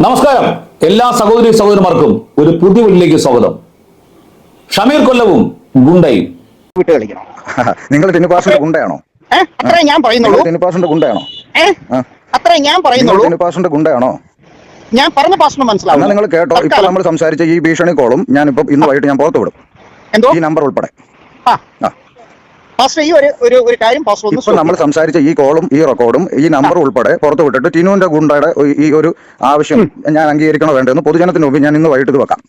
നമസ്കാരം. എല്ലാ സഹോദരി സഹോദരന്മാർക്കും ഒരു പുതിയ വീട്ടിലേക്ക് സ്വാഗതം. ഷമീർ കൊല്ലവും ഗുണ്ടയും. വിട്ട് കളിക്കണം. നിങ്ങൾ ടിനുപാസിന്റെ ഗുണ്ടയാണോ? അത്രേ ഞാൻ പറയുന്നുള്ളൂ. നിങ്ങൾ ഗുണ്ടയാണോ? അത്രേ ഞാൻ നിങ്ങൾ പറയുന്നുള്ളൂ. ടിനുപാസിന്റെ ഗുണ്ടയാണോ? ഞാൻ പറഞ്ഞ പാസ്റ്റിന് മനസ്സിലാവും നിങ്ങൾ കേട്ടോ ഇപ്പൊ നമ്മൾ സംസാരിച്ച ഈ ഭീഷണി കോളും ഞാൻ ഇപ്പൊ ഇന്ന് വൈകിട്ട് ഞാൻ പുറത്തു വിടും. എന്തോ? ഈ നമ്പർ ഉൾപ്പെടെ. ആ. ആ പാസ്റ്റർ ഈ ഒരു ഒരു ഒരു കാര്യം പാസ്റ്റർ ഇപ്പൊ നമ്മൾ സംസാരിച്ച ഈ കോളും ഈ റെക്കോർഡും ഈ നമ്പർ ഉൾപ്പെടെ പുറത്തു വിട്ടിട്ട് ടിനുവിന്റെ ഗുണ്ടയുടെ ഈ- ഒരു ആവശ്യം ഞാൻ അംഗീകരിക്കണോ വേണ്ടെന്ന് പൊതുജനത്തിന് മുമ്പ് ഞാൻ ഇന്ന് വൈകിട്ട് ഇത് വെക്കാം.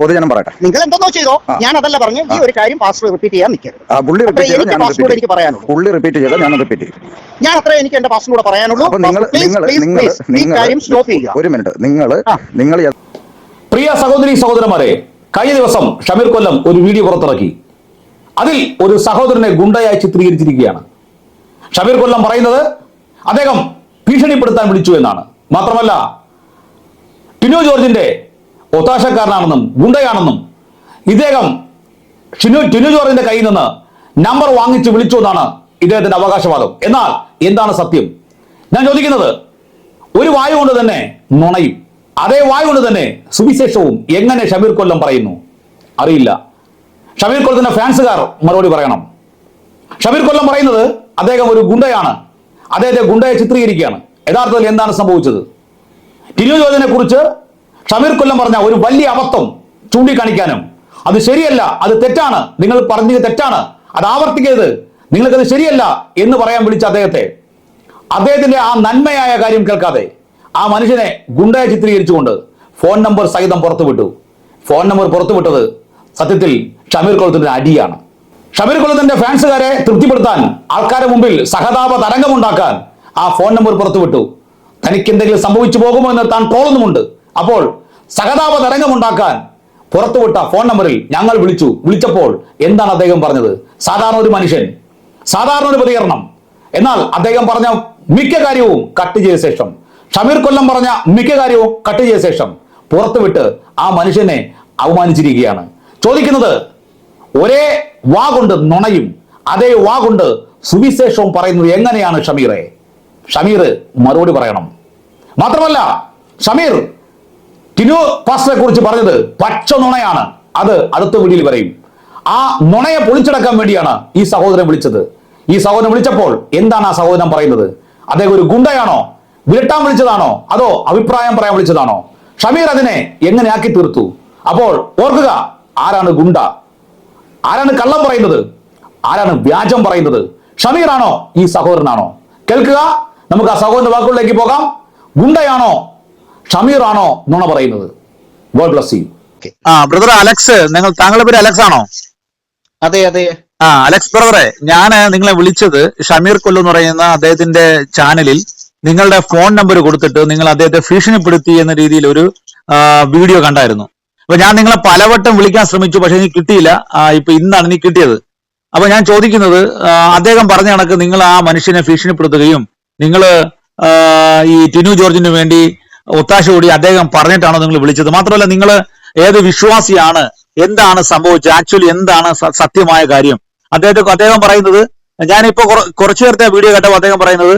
പൊതുജനം പറയട്ടെ. നിങ്ങൾ എന്തോ ചെയ്തോ? ഞാൻ അതല്ല പറഞ്ഞു ഈ ഒരു കാര്യം പാസ്വേഡ് റിപ്പീറ്റ് ചെയ്യാൻ നിൽക്കരുത്. ആ പുള്ളി റിപ്പീറ്റ് എനിക്ക് ഞാൻ റിപ്പീറ്റ് എനിക്ക് പറയാനുള്ളൂ. പുള്ളി റിപ്പീറ്റ് ചെയ്താൽ ഞാൻ റിപ്പീറ്റ് ചെയ്യും. ഞാൻ അത്രേ എനിക്ക് എന്റെ പാസ്വേഡ് പറയാനുള്ളൂ. നിങ്ങൾ നിങ്ങൾ നിങ്ങൾ ഈ നിങ്ങൾ കാര്യം സ്റ്റോപ്പ് ചെയ്യുക. ഒരു മിനിറ്റ് നിങ്ങൾ നിങ്ങൾ പ്രിയ സഹോദരി സഹോദരന്മാരെ കഴിഞ്ഞ ദിവസം ഷമീർ കൊല്ലം ഒരു വീഡിയോ പുറത്തിറക്കി. അതിൽ ഒരു സഹോദരനെ ഗുണ്ടയായി ചിത്രീകരിച്ചിരിക്കുകയാണ്. ഷബീർ കൊല്ലം പറയുന്നത് അദ്ദേഹം ഭീഷണിപ്പെടുത്താൻ വിളിച്ചു എന്നാണ്. മാത്രമല്ല ടിനു ജോർജിന്റെ ഒത്താശക്കാരനാണെന്നും ഗുണ്ടയാണെന്നും ഇദ്ദേഹം ഷിനു ടിനു ജോർജിന്റെ കയ്യിൽ നിന്ന് നമ്പർ വാങ്ങിച്ച് വിളിച്ചു എന്നാണ് ഇദ്ദേഹത്തിന്റെ അവകാശവാദം. എന്നാൽ എന്താണ് സത്യം? ഞാൻ ചോദിക്കുന്നത് ഒരു വായു കൊണ്ട് തന്നെ നുണയും അതേ വായു കൊണ്ട് തന്നെ സുവിശേഷവും എങ്ങനെ ഷബീർ കൊല്ലം പറയുന്നു? അറിയില്ല. ഷമീർ കൊല്ലത്തിന്റെ ഫാൻസുകാർ മറുപടി പറയണം. ഷബീർ കൊല്ലം പറയുന്നത് അദ്ദേഹം ഒരു ഗുണ്ടയാണ്. അദ്ദേഹത്തെ ഗുണ്ടയെ ചിത്രീകരിക്കുകയാണ്. യഥാർത്ഥത്തിൽ എന്താണ് സംഭവിച്ചത്? ടിനു കുറിച്ച് ഷമീർ കൊല്ലം പറഞ്ഞ ഒരു വലിയ അബദ്ധം ചൂണ്ടിക്കാണിക്കാനും അത് ശരിയല്ല അത് തെറ്റാണ്. നിങ്ങൾ പറഞ്ഞത് തെറ്റാണ്. അത് ആവർത്തിക്കരുത്. നിങ്ങൾക്കത് ശരിയല്ല എന്ന് പറയാൻ വിളിച്ച അദ്ദേഹത്തെ. അദ്ദേഹത്തിന്റെ ആ നന്മയായ കാര്യം കേൾക്കാതെ ആ മനുഷ്യനെ ഗുണ്ടയെ ചിത്രീകരിച്ചുകൊണ്ട് ഫോൺ നമ്പർ സഹിതം പുറത്തുവിട്ടു. ഫോൺ നമ്പർ പുറത്തുവിട്ടത് സത്യത്തിൽ ഷമീർ കൊളത്തിന്റെ അടിയാണ്. ഷമീർ കൊളത്തിന്റെ ഫാൻസുകാരെ തൃപ്തിപ്പെടുത്താൻ ആൾക്കാരുടെ മുമ്പിൽ സഹതാപ തരംഗമുണ്ടാക്കാൻ ആ ഫോൺ നമ്പർ പുറത്തുവിട്ടു. തനിക്ക് എന്തെങ്കിലും സംഭവിച്ചു പോകുമോ എന്ന് താൻ ട്രോളുന്നുമുണ്ട്. അപ്പോൾ സഹതാപ തരംഗമുണ്ടാക്കാൻ പുറത്തുവിട്ട ഫോൺ നമ്പറിൽ ഞങ്ങൾ വിളിച്ചു. വിളിച്ചപ്പോൾ എന്താണ് അദ്ദേഹം പറഞ്ഞത്? സാധാരണ ഒരു മനുഷ്യൻ സാധാരണ ഒരു പ്രതികരണം എന്നാൽ അദ്ദേഹം പറഞ്ഞ മിക്ക കാര്യവും കട്ട് ചെയ്ത ശേഷം ഷമീർ കൊല്ലം പറഞ്ഞ മിക്ക കാര്യവും കട്ട് ചെയ്ത ശേഷം പുറത്തുവിട്ട് ആ മനുഷ്യനെ അവമാനിച്ചിരിക്കുകയാണ്. ചോദിക്കുന്നത് ഒരേ വാ കൊണ്ട് നുണയും അതേ വാ കൊണ്ട് സുവിശേഷവും പറയുന്നത് എങ്ങനെയാണ് ഷമീറെ? ഷമീർ മറുപടി പറയണം. മാത്രമല്ല ഷമീർ ടിനു പാസ്റ്ററെ കുറിച്ച് പറഞ്ഞത് പച്ച നുണയാണ്. അത് അടുത്ത വീഡിയോയിൽ പറയും ആ നുണയെ പൊളിച്ചടക്കാൻ വേണ്ടിയാണ് ഈ സഹോദരൻ വിളിച്ചത്. ഈ സഹോദരൻ വിളിച്ചപ്പോൾ എന്താണ് ആ സഹോദരൻ പറയുന്നത്? അദ്ദേഹം ഒരു ഗുണ്ടയാണോ? വിരട്ടാൻ വിളിച്ചതാണോ? അതോ അഭിപ്രായം പറയാൻ വിളിച്ചതാണോ? ഷമീർ അതിനെ എങ്ങനെ ആക്കി തീർത്തു അപ്പോൾ ഓർക്കുക ആരാണ് ഗുണ്ട? ആരാണ് കള്ളം പറയുന്നത്? ആരാണ് വ്യാജം പറയുന്നത്? ഷമീറാണോ? ഈ സഹോദരനാണോ? കേൾക്കുക. നമുക്ക് ആ സഹോദരന്റെ വാക്കുകളിലേക്ക് പോകാം. ഗുണ്ടയാണോ? ഷമീറാണോ നുണ പറയുന്നത്? God bless you. ആ ബ്രദർ അലക്സ് നിങ്ങൾ താങ്കളുടെ പേര് അലക്സ് ആണോ? അതെ അതെ. ആ അലക്സ് ബ്രദറെ ഞാൻ നിങ്ങളെ വിളിച്ചത് ഷമീർ കൊല്ലു എന്ന് പറയുന്ന അദ്ദേഹത്തിന്റെ ചാനലിൽ നിങ്ങളുടെ ഫോൺ നമ്പർ കൊടുത്തിട്ട് നിങ്ങൾ അദ്ദേഹത്തെ ഭീഷണിപ്പെടുത്തി എന്ന രീതിയിൽ ഒരു വീഡിയോ കണ്ടായിരുന്നു. അപ്പൊ ഞാൻ നിങ്ങളെ പലവട്ടം വിളിക്കാൻ ശ്രമിച്ചു പക്ഷെ എനിക്ക് കിട്ടിയില്ല. ഇപ്പൊ ഇന്നാണ് എനിക്ക് കിട്ടിയത്. അപ്പൊ ഞാൻ ചോദിക്കുന്നത് അദ്ദേഹം പറഞ്ഞ കണക്ക് നിങ്ങൾ ആ മനുഷ്യനെ ഭീഷണിപ്പെടുത്തുകയും നിങ്ങൾ ഈ ടിനു ജോർജിന് വേണ്ടി ഒത്താശ കൂടി അദ്ദേഹം പറഞ്ഞിട്ടാണോ നിങ്ങൾ വിളിച്ചത്? മാത്രമല്ല നിങ്ങൾ ഏത് വിശ്വാസിയാണ്? എന്താണ് സംഭവിച്ചത്? ആക്ച്വലി എന്താണ് സത്യമായ കാര്യം? അദ്ദേഹത്തെ അദ്ദേഹം പറയുന്നത് ഞാനിപ്പോ കുറ- കുറച്ചു നേരത്തെ വീഡിയോ കേട്ടപ്പോൾ അദ്ദേഹം പറയുന്നത്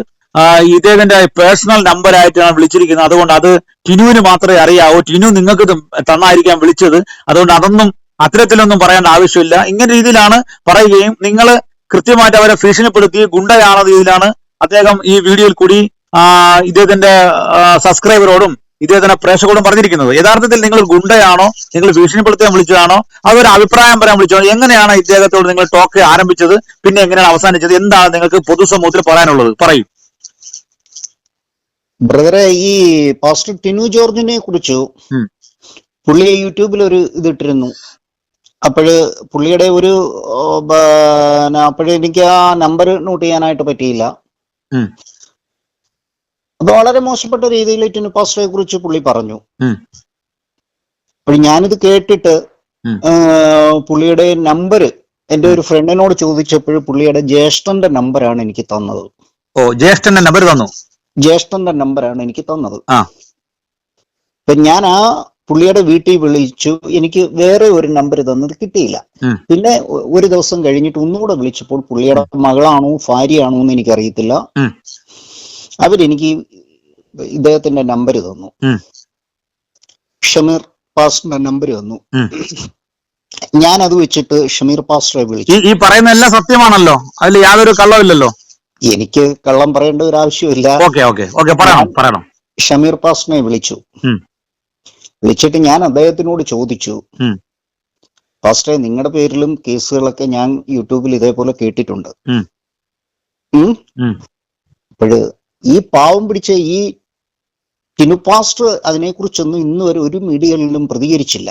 ഇദ്ദേഹത്തിന്റെ പേഴ്സണൽ നമ്പർ ആയിട്ടാണ് വിളിച്ചിരിക്കുന്നത്. അതുകൊണ്ട് അത് ടിനുവിന് മാത്രമേ അറിയാവൂ. ടിനു നിങ്ങൾക്ക് തന്നായിരിക്കാം വിളിച്ചത്. അതുകൊണ്ട് അതൊന്നും അത്തരത്തിലൊന്നും പറയേണ്ട ആവശ്യമില്ല. ഇങ്ങനെ രീതിയിലാണ് പറയുകയും നിങ്ങൾ കൃത്യമായിട്ട് അവരെ ഭീഷണിപ്പെടുത്തി ഗുണ്ടയാണെന്ന രീതിയിലാണ് അദ്ദേഹം ഈ വീഡിയോയിൽ കൂടി ഇദ്ദേഹത്തിന്റെ സബ്സ്ക്രൈബറോടും ഇദ്ദേഹത്തിന്റെ പ്രേക്ഷകരോടും പറഞ്ഞിരിക്കുന്നത്. യഥാർത്ഥത്തിൽ നിങ്ങൾ ഗുണ്ടയാണോ? നിങ്ങൾ ഭീഷണിപ്പെടുത്താൻ വിളിച്ചതാണോ? അതൊരു അഭിപ്രായം പറയാൻ വിളിച്ചോ എങ്ങനെയാണ് ഇദ്ദേഹത്തോട് നിങ്ങൾ ടോക്ക് ആരംഭിച്ചത്? പിന്നെ എങ്ങനെയാണ് അവസാനിച്ചത്? എന്താണ് നിങ്ങൾക്ക് പൊതുസമൂഹത്തിൽ പറയാനുള്ളത്? പറയൂ. ബ്രദറെ ഈ പാസ്റ്റർ ടിനു ജോർജിനെ കുറിച്ച്. പുള്ളി യൂട്യൂബിൽ ഒരു ഇതിട്ടിരുന്നു അപ്പോഴ് പുള്ളിയുടെ ഒരു അപ്പോഴ് എനിക്ക് ആ നമ്പർ നോട്ട് ചെയ്യാനായിട്ട് പറ്റിയില്ല. അത് വളരെ മോശപ്പെട്ട രീതിയിൽ ടിനു പാസ്റ്ററെ കുറിച്ച് പുള്ളി പറഞ്ഞു ഉം. അപ്പോൾ ഞാനിത് കേട്ടിട്ട് പുള്ളിയുടെ നമ്പർ എന്റെ ഒരു ഫ്രണ്ടിനോട് ചോദിച്ചപ്പോൾ പുള്ളിയുടെ ജ്യേഷ്ഠന്റെ നമ്പറാണ് എനിക്ക് തന്നത് ഓ ജ്യേഷ്ഠന്റെ നമ്പർ തന്നു ജ്യേഷ്ഠന്റെ നമ്പറാണ് എനിക്ക് തന്നത്. അപ്പൊ ഞാൻ ആ പുള്ളിയുടെ വീട്ടിൽ വിളിച്ചു. എനിക്ക് വേറെ ഒരു നമ്പർ തന്നത് കിട്ടിയില്ല. പിന്നെ ഒരു ദിവസം കഴിഞ്ഞിട്ട് ഒന്നുകൂടെ വിളിച്ചപ്പോൾ പുള്ളിയുടെ മകളാണോ ഭാര്യയാണോ എന്ന് എനിക്കറിയത്തില്ല. അവരെനിക്ക് ഇദ്ദേഹത്തിന്റെ നമ്പർ തന്നു. ഷമീർ പാസ്റ്ററിന്റെ നമ്പർ തന്നു. ഞാൻ അത് വെച്ചിട്ട് ഷമീർ പാസ്റ്ററെ വിളിച്ചു. ഈ ഈ പറയുന്ന എല്ലാം സത്യമാണല്ലോ. അതിൽ യാതൊരു കള്ളമില്ലല്ലോ എനിക്ക് കള്ളം പറയേണ്ട ഒരു ആവശ്യമില്ല. ഓക്കെ ഓക്കെ ഓക്കെ പറയണം പറയണം. ഷമീർ പാസ്നെ വിളിച്ചു. വിളിച്ചിട്ട് ഞാൻ അദ്ദേഹത്തിനോട് ചോദിച്ചു. പാസ്റ്റേ നിങ്ങളുടെ പേരിലും കേസുകളൊക്കെ ഞാൻ യൂട്യൂബിൽ ഇതേപോലെ കേട്ടിട്ടുണ്ട്. അപ്പോഴ് ഈ പാവം പിടിച്ച ഈ ടിനു പാസ്റ്റർ അതിനെക്കുറിച്ചൊന്നും കുറിച്ചൊന്നും ഇന്നുവരെ ഒരു മീഡിയകളിലും പ്രതികരിച്ചില്ല.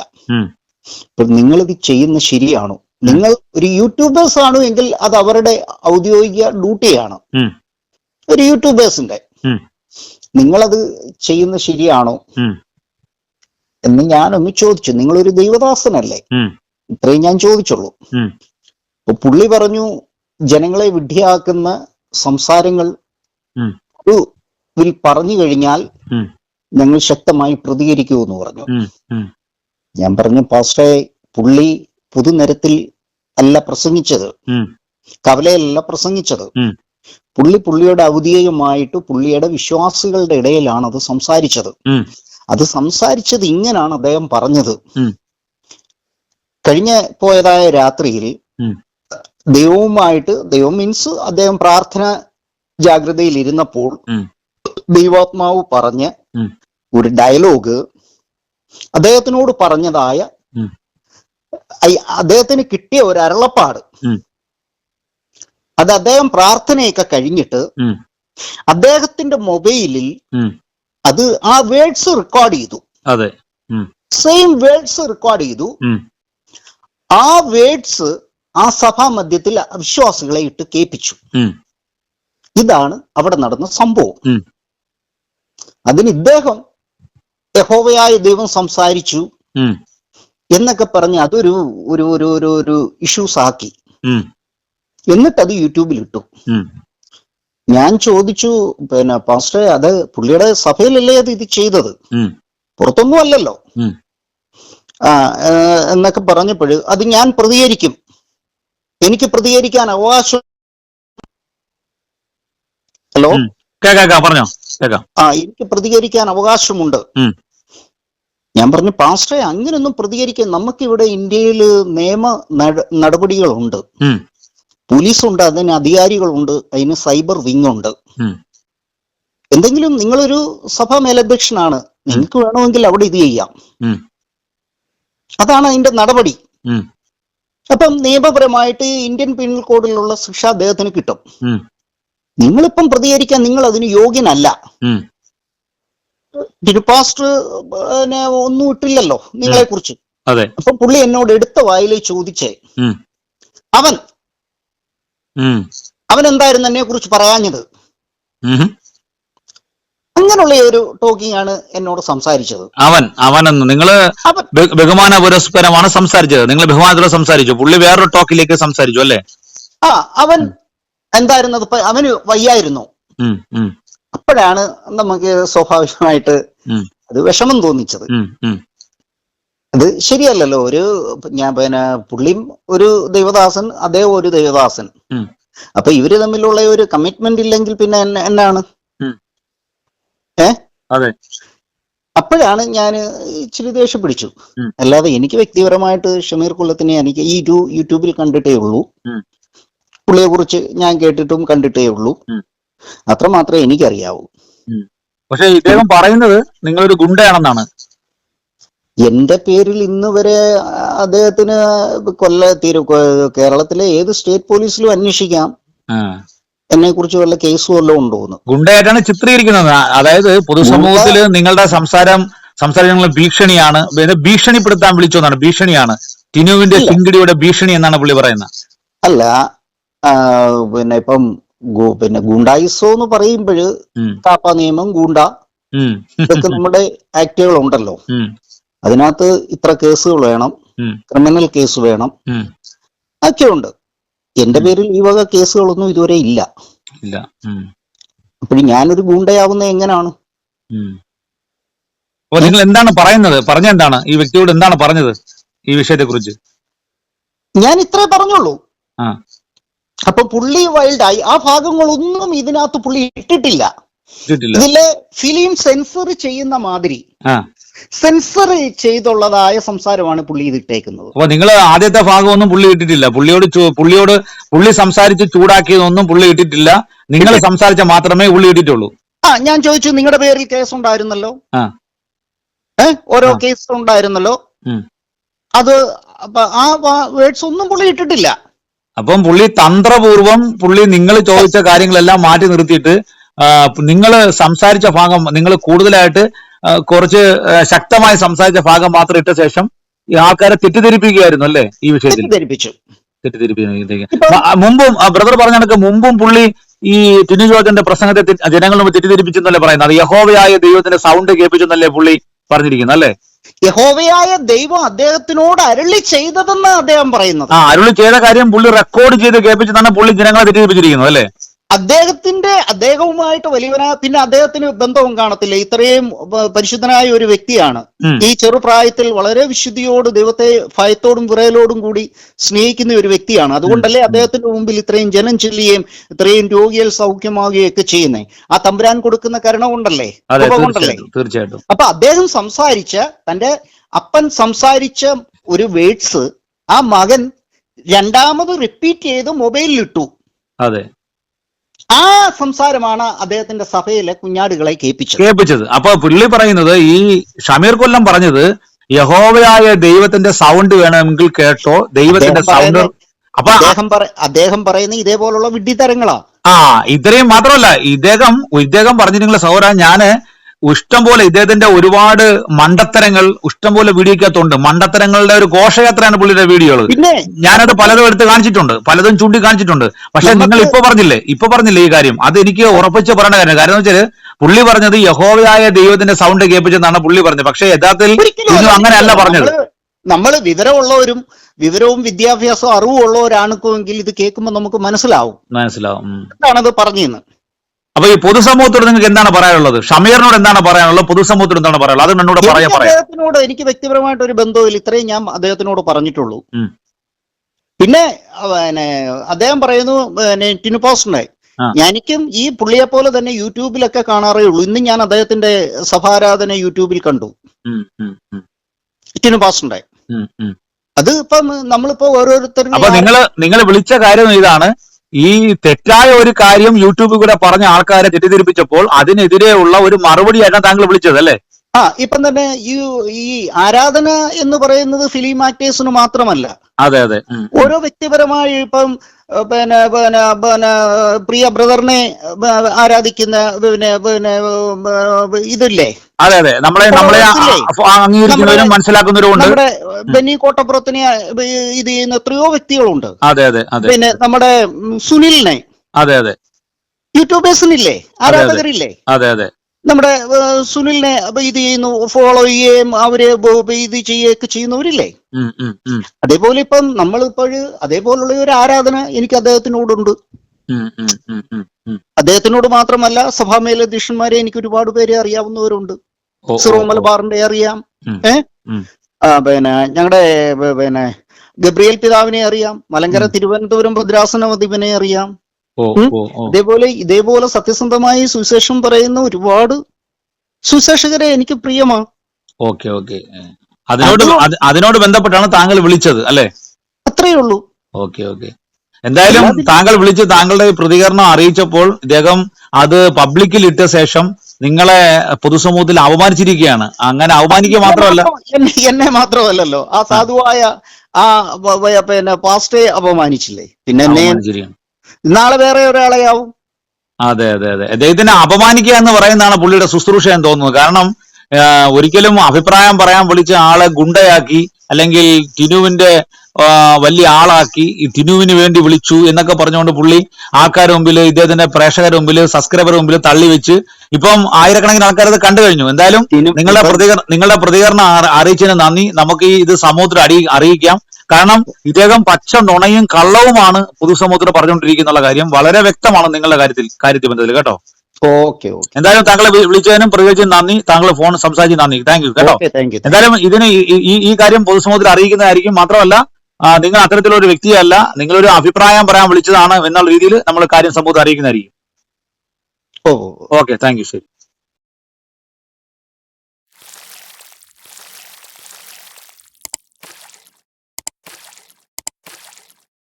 നിങ്ങളിത് അപ്പോൾ ചെയ്യുന്ന ശരിയാണോ? നിങ്ങൾ ഒരു യൂട്യൂബേഴ്സ് ആണ് എങ്കിൽ അത് അവരുടെ ഔദ്യോഗിക ഡ്യൂട്ടിയാണ്. ഒരു യൂട്യൂബേഴ്സിന്റെ. നിങ്ങളത് ചെയ്യുന്ന ശരിയാണോ. എന്ന് ഞാനൊന്ന് ചോദിച്ചു നിങ്ങളൊരു ദൈവദാസനല്ലേ. ഇത്രയും ഞാൻ ചോദിച്ചുള്ളൂ. അപ്പൊ പുള്ളി പറഞ്ഞു ജനങ്ങളെ വിഡ്ഢിയാക്കുന്ന സംസാരങ്ങൾ ഒരു പറഞ്ഞു കഴിഞ്ഞാൽ. ഞങ്ങൾ ശക്തമായി പ്രതികരിക്കുമെന്ന് പറഞ്ഞു. ഞാൻ പറഞ്ഞു പാസ്റ്ററെ പുള്ളി പൊതുനിരത്തിൽ അല്ല പ്രസംഗിച്ചത്. കവലയിലല്ല പ്രസംഗിച്ചത്. പുള്ളി പുള്ളിയുടെ ഔദ്യോഗികമായിട്ട് പുള്ളിയുടെ വിശ്വാസികളുടെ ഇടയിലാണ് അത് സംസാരിച്ചത്. അത് സംസാരിച്ചത് ഇങ്ങനാണ് അദ്ദേഹം പറഞ്ഞത്. കഴിഞ്ഞ പോയതായ രാത്രിയിൽ. ദൈവവുമായിട്ട് ദൈവം മീൻസ് അദ്ദേഹം പ്രാർത്ഥന ജാഗ്രതയിൽ ഇരുന്നപ്പോൾ. ദൈവാത്മാവ് പറഞ്ഞ ഒരു ഡയലോഗ് അദ്ദേഹത്തിനോട് പറഞ്ഞതായ അദ്ദേഹത്തിന് കിട്ടിയ ഒരു അരുളപ്പാട്. അത് അദ്ദേഹം പ്രാർത്ഥനയൊക്കെ കഴിഞ്ഞിട്ട് അദ്ദേഹത്തിന്റെ മൊബൈലിൽ അത് ആ വേർഡ്സ് റെക്കോർഡ് ചെയ്തു. അതെ. സെയിം വേർഡ്സ് റെക്കോർഡ് ചെയ്തു. ആ വേർഡ്സ് ആ സഭാ മധ്യത്തിൽ വിശ്വാസികളെ ഇട്ട് കേൾപ്പിച്ചു. ഇതാണ് അവിടെ നടന്ന സംഭവം. അതിന് ഇദ്ദേഹം യഹോവയായ ദൈവം സംസാരിച്ചു. എന്നൊക്കെ പറഞ്ഞ് അതൊരു ഒരു ഒരു ഒരു ഒരു ഇഷ്യൂസ് ആക്കി. എന്നിട്ട് അത് യൂട്യൂബിൽ ഇട്ടു. ഞാൻ ചോദിച്ചു പിന്നെ പാസ്റ്ററെ അത് പുള്ളിയുടെ സഭയിലല്ലേ അത് ഇത് ചെയ്തത്? പുറത്തൊന്നും അല്ലല്ലോ. ആ എന്നൊക്കെ പറഞ്ഞപ്പോൾ അത് ഞാൻ പ്രതികരിക്കും. എനിക്ക് പ്രതികരിക്കാൻ അവകാശം ഹലോ. കേക്കാം കേക്കാം പറഞ്ഞോ. കേക്കാം. ആ എനിക്ക് പ്രതികരിക്കാൻ അവകാശമുണ്ട്. ഞാൻ പറഞ്ഞു പാസ്റ്ററെ അങ്ങനെയൊന്നും പ്രതികരിക്കാൻ നമുക്കിവിടെ ഇന്ത്യയിൽ നിയമ നട- നടപടികളുണ്ട്. പോലീസുണ്ട് അതിന് അധികാരികളുണ്ട് അതിന് സൈബർ വിങ് ഉണ്ട്. എന്തെങ്കിലും നിങ്ങളൊരു സഭാ മേലധ്യക്ഷനാണ് നിങ്ങൾക്ക് വേണമെങ്കിൽ അവിടെ ഇത് ചെയ്യാം അതാണ് അതിന്റെ നടപടി. അപ്പം നിയമപരമായിട്ട് ഇന്ത്യൻ പീനൽ കോഡിലുള്ള ശിക്ഷ അദ്ദേഹത്തിന് കിട്ടും. നിങ്ങളിപ്പം പ്രതികരിക്കാൻ നിങ്ങൾ അതിന് യോഗ്യനല്ല. തിരുപ്പാസ്റ്റർ ഒന്നും ഇട്ടില്ലല്ലോ നിങ്ങളെ കുറിച്ച് അതെ. അപ്പൊ പുള്ളി എന്നോട് എടുത്ത വായിലെ ചോദിച്ചേ. അവൻ. അവൻ എന്തായിരുന്നു എന്നെ കുറിച്ച് പറയാഞ്ഞത് അങ്ങനെയുള്ള ഒരു ടോക്കിംഗ് ആണ് എന്നോട് സംസാരിച്ചത്. അവൻ അവനെന്ന്. നിങ്ങൾ അവൻ ബഹു- ബഹുമാന പുരസ്പരമാണ് സംസാരിച്ചത്. നിങ്ങൾ ബഹുമാനത്തോടെ സംസാരിച്ചു. പുള്ളി വേറൊരു ടോക്കിലേക്ക് സംസാരിച്ചു അല്ലേ? ആ അവൻ എന്തായിരുന്നു അവന് വയ്യായിരുന്നു. അപ്പോഴാണ് നമുക്ക് സ്വാഭാവികമായിട്ട് അത് വിഷമം തോന്നിച്ചത്. അത് ശരിയല്ലല്ലോ. ഒരു ഞാൻ പിന്നെ പുള്ളിയും ഒരു ദൈവദാസൻ അതേ ഒരു ദൈവദാസൻ. അപ്പൊ ഇവർ തമ്മിലുള്ള ഒരു കമ്മിറ്റ്മെന്റ് ഇല്ലെങ്കിൽ പിന്നെ എന്ന- എന്നാണ്? ഏ? അതെ. അപ്പോഴാണ് ഞാൻ ഇച്ചിരി ദേഷ്യം പിടിച്ചു. അല്ലാതെ എനിക്ക് വ്യക്തിപരമായിട്ട് ഷമീർ കൊല്ലത്തിനെ എനിക്ക് ഈ യൂട്യൂബിൽ കണ്ടിട്ടേ ഉള്ളൂ. പുള്ളിയെ കുറിച്ച് ഞാൻ കേട്ടിട്ടും കണ്ടിട്ടേ ഉള്ളൂ. അത്ര മാത്രമേ എനിക്കറിയാവൂ. പക്ഷെ ഇദ്ദേഹം പറയുന്നത് നിങ്ങളൊരു ഗുണ്ടയാണെന്നാണ്. എന്റെ പേരിൽ ഇന്ന് വരെ അദ്ദേഹത്തിന് കൊല്ല തീരു കേരളത്തിലെ ഏത് സ്റ്റേറ്റ് പോലീസിലും അന്വേഷിക്കാം. എന്നെ കുറിച്ച് വല്ല കേസ് വല്ലതും ഉണ്ടോന്ന് ഗുണ്ടയായിട്ടാണ് ചിത്രീകരിക്കുന്നത്. അതായത് പൊതുസമൂഹത്തിൽ നിങ്ങളുടെ സംസാരം സംസാരങ്ങൾ ഭീഷണിയാണ് ഭീഷണിപ്പെടുത്താൻ വിളിച്ചു എന്നാണ് ഭീഷണിയാണ്. ടിനുവിന്റെ. ചിങ്കിടിയുടെ ഭീഷണി എന്നാണ് പുള്ളി പറയുന്നത്. അല്ല പിന്നെ ഇപ്പം പിന്നെ ഗുണ്ടായിസോ എന്ന് പറയുമ്പോൾ കാപ്പ നിയമം ഗൂണ്ട ഇതൊക്കെ നമ്മുടെ ആക്ടുകൾ ഉണ്ടല്ലോ അതിനകത്ത് ഇത്ര കേസുകൾ വേണം ക്രിമിനൽ കേസ് വേണം. ഒക്കെ ഉണ്ട് എന്റെ പേരിൽ ഈ വക കേസുകളൊന്നും ഇതുവരെ ഇല്ല. അപ്പോഴും ഞാനൊരു ഗൂണ്ടയാവുന്ന എങ്ങനെയാണ്. അപ്പൊ നിങ്ങൾ എന്താണ് പറയുന്നത്? പറഞ്ഞ എന്താണ് ഈ വ്യക്തിയോട് എന്താണ് പറഞ്ഞത്? ഈ വിഷയത്തെ കുറിച്ച് ഞാൻ ഇത്രേ പറഞ്ഞുള്ളൂ. അപ്പൊ പുള്ളി വൈൽഡായി. ആ ഭാഗങ്ങളൊന്നും ഇതിനകത്ത് പുള്ളി ഇട്ടിട്ടില്ല. ഇതിൽ ഫിലിം സെൻസർ ചെയ്യുന്ന മാതിരി സെൻസർ ചെയ്തുള്ളതായ സംസാരമാണ് പുള്ളി ഇത് ഇട്ടേക്കുന്നത് അപ്പൊ നിങ്ങൾ ആദ്യത്തെ ഭാഗമൊന്നും പുള്ളി ഇട്ടിട്ടില്ല. പുള്ളിയോട് പുള്ളിയോട് പുള്ളി സംസാരിച്ച് ചൂടാക്കിയതൊന്നും പുള്ളി ഇട്ടിട്ടില്ല. നിങ്ങൾ സംസാരിച്ച മാത്രമേ പുള്ളി ഇട്ടിട്ടുള്ളൂ. ആ ഞാൻ ചോദിച്ചു നിങ്ങളുടെ പേരിൽ കേസ് ഉണ്ടായിരുന്നല്ലോ? ഏഹ് ഓരോ കേസ് ഉണ്ടായിരുന്നല്ലോ? അത് ആ വേർഡ്സ് ഒന്നും പുള്ളി ഇട്ടിട്ടില്ല. അപ്പം പുള്ളി തന്ത്രപൂർവം പുള്ളി നിങ്ങൾ ചോദിച്ച കാര്യങ്ങളെല്ലാം മാറ്റി നിർത്തിയിട്ട് നിങ്ങൾ സംസാരിച്ച ഭാഗം നിങ്ങൾ കൂടുതലായിട്ട് കുറച്ച് ശക്തമായി സംസാരിച്ച ഭാഗം മാത്രം ഇട്ട ശേഷം ഈ ആൾക്കാരെ തെറ്റിദ്ധരിപ്പിക്കുകയായിരുന്നു അല്ലേ ഈ വിഷയത്തിൽ? തെറ്റിദ്ധരിപ്പിച്ചു. തെറ്റിദ്ധരിപ്പിക്കുക മുമ്പും ബ്രദർ പറഞ്ഞ കണക്ക് മുമ്പും പുള്ളി ഈ ടിനു ജോർജിന്റെ പ്രസംഗത്തെ ജനങ്ങൾ തെറ്റിദ്ധരിപ്പിച്ചെന്നല്ലേ പറയുന്നത്? അത് യഹോവയായ ദൈവത്തിന്റെ സൗണ്ട് കേൾപ്പിച്ചെന്നല്ലേ പുള്ളി പറഞ്ഞിരിക്കുന്നു അല്ലേ? യഹോവയായ ദൈവം അദ്ദേഹത്തിനോട് അരുളി ചെയ്തതെന്ന് അദ്ദേഹം പറയുന്നത്. ആ അരുളി ചെയ്ത കാര്യം പുള്ളി റെക്കോർഡ് ചെയ്ത് കേൾപ്പിച്ചതാണ് പുള്ളി ജനങ്ങളെ തെറ്റിദ്ധരിപ്പിച്ചിരിക്കുന്നത് അല്ലേ? അദ്ദേഹത്തിന്റെ അദ്ദേഹവുമായിട്ട് വലിയവന പിന്നെ അദ്ദേഹത്തിന് ബന്ധവും കാണത്തില്ല. ഇത്രയും പരിശുദ്ധനായ ഒരു വ്യക്തിയാണ്. ഈ ചെറുപ്രായത്തിൽ വളരെ വിശുദ്ധിയോട് ദൈവത്തെ ഭയത്തോടും വിറയലോടും കൂടി സ്നേഹിക്കുന്ന ഒരു വ്യക്തിയാണ്. അതുകൊണ്ടല്ലേ അദ്ദേഹത്തിന്റെ മുമ്പിൽ ഇത്രയും ജനം ചെല്ലുകയും ഇത്രയും രോഗികൾ സൗഖ്യമാകുകയൊക്കെ ചെയ്യുന്നേ. ആ തമ്പുരാൻ കൊടുക്കുന്ന കരുണ കൊണ്ടല്ലേ? കൊണ്ടല്ലേ തീർച്ചയായിട്ടും തീർച്ചയായിട്ടും. അപ്പൊ അദ്ദേഹം സംസാരിച്ച തന്റെ അപ്പൻ സംസാരിച്ച ഒരു വേഡ്സ് ആ മകൻ രണ്ടാമത് റിപ്പീറ്റ് ചെയ്ത് മൊബൈലിൽ ഇട്ടു. അതെ. ആ സംസാരമാണ് അദ്ദേഹത്തിന്റെ സഭയിലെ കുഞ്ഞാടുകളെ കേൾപ്പിച്ചത്. കേൾപ്പിച്ചത്. അപ്പൊ പുള്ളി പറയുന്നത് ഈ ഷമീർ കൊല്ലം പറഞ്ഞത് യഹോവയായ ദൈവത്തിന്റെ സൗണ്ട് വേണമെങ്കിൽ കേട്ടോ. ദൈവത്തിന്റെ സൗണ്ട് അപ്പൊ അദ്ദേഹം അദ്ദേഹം പറയുന്ന ഇതേപോലുള്ള വിഡ്ഢിത്തരങ്ങളാ ആ ഇത്രയും മാത്രമല്ല ഇദ്ദേഹം ഇദ്ദേഹം പറഞ്ഞിട്ടുള്ള സൗര ഞാൻ ഇഷ്ടം പോലെ ഇദ്ദേഹത്തിന്റെ ഒരുപാട് മണ്ടത്തരങ്ങൾ ഇഷ്ടം പോലെ വീഡിയോക്കകത്തുണ്ട്. മണ്ടത്തരങ്ങളുടെ ഒരു ഘോഷയാത്രയാണ് പുള്ളിയുടെ വീഡിയോകൾ പിന്നെ? ഞാനത് പലതും എടുത്ത് കാണിച്ചിട്ടുണ്ട്. പലതും ചൂണ്ടി കാണിച്ചിട്ടുണ്ട് പക്ഷെ നിങ്ങൾ ഇപ്പൊ പറഞ്ഞില്ലേ? ഇപ്പൊ പറഞ്ഞില്ലേ ഈ കാര്യം? അത് എനിക്ക് ഉറപ്പിച്ച് പറയേണ്ട കാര്യം. കാരണം എന്ന് വെച്ചാൽ പുള്ളി പറഞ്ഞത് യഹോവയായ ദൈവത്തിന്റെ സൗണ്ട് കേൾപ്പിച്ചെന്നാണ് പുള്ളി പറഞ്ഞത്. പക്ഷെ യഥാർത്ഥത്തിൽ ഇന്നും അങ്ങനെയല്ല പറഞ്ഞത്. നമ്മൾ നമ്മൾ വിവരമുള്ളവരും വിവരവും വിദ്യാഭ്യാസവും അറിവും ഉള്ളവരാണെങ്കിൽ ഇത് കേൾക്കുമ്പോൾ നമുക്ക് മനസ്സിലാവും. മനസ്സിലാവും. എന്താണത് പറഞ്ഞെന്ന്? അപ്പൊ ഈ പൊതുസമൂഹത്തോട് നിങ്ങൾക്ക് എന്താണ് പറയാനുള്ളത്? ഷമീറിനോട് എന്താണ് പറയാനുള്ളത്? പൊതുസമൂഹത്തോട് എന്താണ് പറയാനുള്ളത്? അത് എന്നോട് പറയാൻ അദ്ദേഹത്തിനോട് എനിക്ക് വ്യക്തിപരമായിട്ട് ഒരു ബന്ധവുമില്ല. ഇത്രയും ഞാൻ അദ്ദേഹത്തിനോട് പറഞ്ഞിട്ടുള്ളൂ. പിന്നെ പിന്നെ അദ്ദേഹം പറയുന്നു പിന്നെ ടിനു ആ. എനിക്കും ഈ പുള്ളിയെ പോലെ തന്നെ യൂട്യൂബിലൊക്കെ കാണാറേ ഉള്ളൂ. ഇന്ന് ഞാൻ അദ്ദേഹത്തിന്റെ സഭാരാധന യൂട്യൂബിൽ കണ്ടു. ഉം, ഉം, ഉം, ടിനു പാസ്റ്ററിന്റെ ഉം, ഉം. അത് ഇപ്പം നമ്മളിപ്പോ ഓരോരുത്തരും നിങ്ങൾ നിങ്ങൾ വിളിച്ച കാര്യം ഇതാണ്. ഈ തെറ്റായ ഒരു കാര്യം യൂട്യൂബിൽ കൂടെ പറഞ്ഞ ആൾക്കാരെ തെറ്റിദ്ധരിപ്പിച്ചപ്പോൾ അതിനെതിരെയുള്ള ഒരു മറുപടിയായിട്ടാണ് താങ്കൾ വിളിച്ചത് അല്ലേ? ആ ഇപ്പം തന്നെ ഈ ഈ ആരാധന എന്ന് പറയുന്നത് ഫിലിം ആക്ടേഴ്സിന് മാത്രമല്ല. അതെ അതെ. ഓരോ വ്യക്തിപരമായി ഇപ്പം പിന്നെ പിന്നെ പിന്നെ പ്രിയ ബ്രദറിനെ ആരാധിക്കുന്ന പിന്നെ പിന്നെ ഇതില്ലേ? അതെ അതെ. നമ്മളെ നമ്മളെ അംഗീകരിക്കുന്നവരും മനസ്സിലാക്കുന്നവരും നമ്മുടെ ബെന്നി കോട്ടപ്പുറത്തിനെ ഇത് ചെയ്യുന്ന എത്രയോ വ്യക്തികളുണ്ട്. അതെ അതെ പിന്നെ നമ്മുടെ സുനിലിനെ. അതെ അതെ. യൂട്യൂബേഴ്സിനില്ലേ? ആരാധകരില്ലേ? അതെ അതെ. നമ്മുടെ സുനിലിനെ ഇത് ചെയ്യുന്നു ഫോളോ ചെയ്യുകയും അവർ ഇത് ചെയ്യുകയൊക്കെ ചെയ്യുന്നവരില്ലേ? അതേപോലെ ഇപ്പം നമ്മളിപ്പോൾ അതേപോലുള്ള ഒരു ആരാധന എനിക്ക് അദ്ദേഹത്തിനോടുണ്ട്. അദ്ദേഹത്തിനോട് മാത്രമല്ല സഭാമേലധ്യക്ഷന്മാരെ എനിക്ക് ഒരുപാട് പേരെ അറിയാവുന്നവരുണ്ട്. സിറോ മലബാറിന്റെ അറിയാം. ഏ? പിന്നെ ഞങ്ങളുടെ പിന്നെ ഗബ്രിയേൽ പിതാവിനെ അറിയാം. മലങ്കര തിരുവനന്തപുരം ഭദ്രാസന അധിപനെ അറിയാം. അതേപോലെ ഇതേപോലെ സത്യസന്ധമായി സുവിശേഷം പറയുന്ന ഒരുപാട് സുവിശേഷകരെ എനിക്ക് പ്രിയമാണ് ഓക്കെ ഓക്കെ. അതിനോട് അത് അത് അതിനോട് ബന്ധപ്പെട്ടാണ് താങ്കൾ വിളിച്ചത് അല്ലേ? അത്രയേ ഉള്ളൂ. Okay okay. എന്തായാലും താങ്കൾ വിളിച്ച് താങ്കളുടെ പ്രതികരണം അറിയിച്ചപ്പോൾ ഇദ്ദേഹം അത് പബ്ലിക്കിൽ ഇട്ട ശേഷം നിങ്ങളെ പൊതുസമൂഹത്തിൽ അപമാനിച്ചിരിക്കുകയാണ് അങ്ങനെ അപമാനിക്കുക മാത്രമല്ല എന്നെ മാത്രമല്ലല്ലോ. ആ സാധുവായ ആ പിന്നെ പാസ്റ്റേ അപമാനിച്ചില്ലേ പിന്നെ എന്നെ നാളെ വേറെ ഒരാളെയാവും. അതെ അതെ അതെ. അദ്ദേഹത്തിനെ അപമാനിക്കുക എന്ന് പറയുന്നതാണ് പുള്ളിയുടെ ശുശ്രൂഷ എന്ന് തോന്നുന്നത്. കാരണം ഒരിക്കലും അഭിപ്രായം പറയാൻ വിളിച്ച ആളെ ഗുണ്ടയാക്കി അല്ലെങ്കിൽ ടിനുവിന്റെ വലിയ ആളാക്കി ഈ തിനുവിന് വേണ്ടി വിളിച്ചു എന്നൊക്കെ പറഞ്ഞുകൊണ്ട് പുള്ളി ആൾക്കാരുടെ മുമ്പിൽ ഇദ്ദേഹത്തിന്റെ പ്രേക്ഷകരുടെ മുമ്പിൽ സബ്സ്ക്രൈബർ മുമ്പിൽ തള്ളി വെച്ച് ഇപ്പം ആയിരക്കണക്കിന് ആൾക്കാർ അത് കണ്ടു കഴിഞ്ഞു. എന്തായാലും നിങ്ങളുടെ പ്രതികരണം നിങ്ങളുടെ പ്രതികരണം അറി- അറിയിച്ചതിന് നന്ദി. നമുക്ക് ഈ ഇത് സമൂഹത്തിൽ അടി അറിയിക്കാം. കാരണം ഇദ്ദേഹം പച്ച നുണയും കള്ളവുമാണ് പൊതുസമൂഹത്തിൽ പറഞ്ഞുകൊണ്ടിരിക്കുന്ന കാര്യം വളരെ വ്യക്തമാണ് നിങ്ങളുടെ കാര്യത്തിൽ കാര്യത്തിൽ ബന്ധത്തിൽ കേട്ടോ? ഓക്കെ എന്തായാലും താങ്കളെ വിളിച്ചതിനും പ്രതികരിച്ചതിനും നന്ദി. താങ്കൾ ഫോൺ സംസാരിച്ചു നന്ദി. Thank you. കേട്ടോ? എന്തായാലും ഇതിന് ഈ- കാര്യം പൊതുസമൂഹത്തിൽ അറിയിക്കുന്നതായിരിക്കും. മാത്രമല്ല നിങ്ങൾ അത്തരത്തിലൊരു ഒരു വ്യക്തിയല്ല. നിങ്ങളൊരു അഭിപ്രായം പറയാൻ വിളിച്ചതാണ് എന്നുള്ള രീതിയിൽ നമ്മൾ കാര്യം സമൂഹത്തെ അറിയിക്കുന്നതായിരിക്കും. ഓ ഓക്കെ താങ്ക് യു ശരി.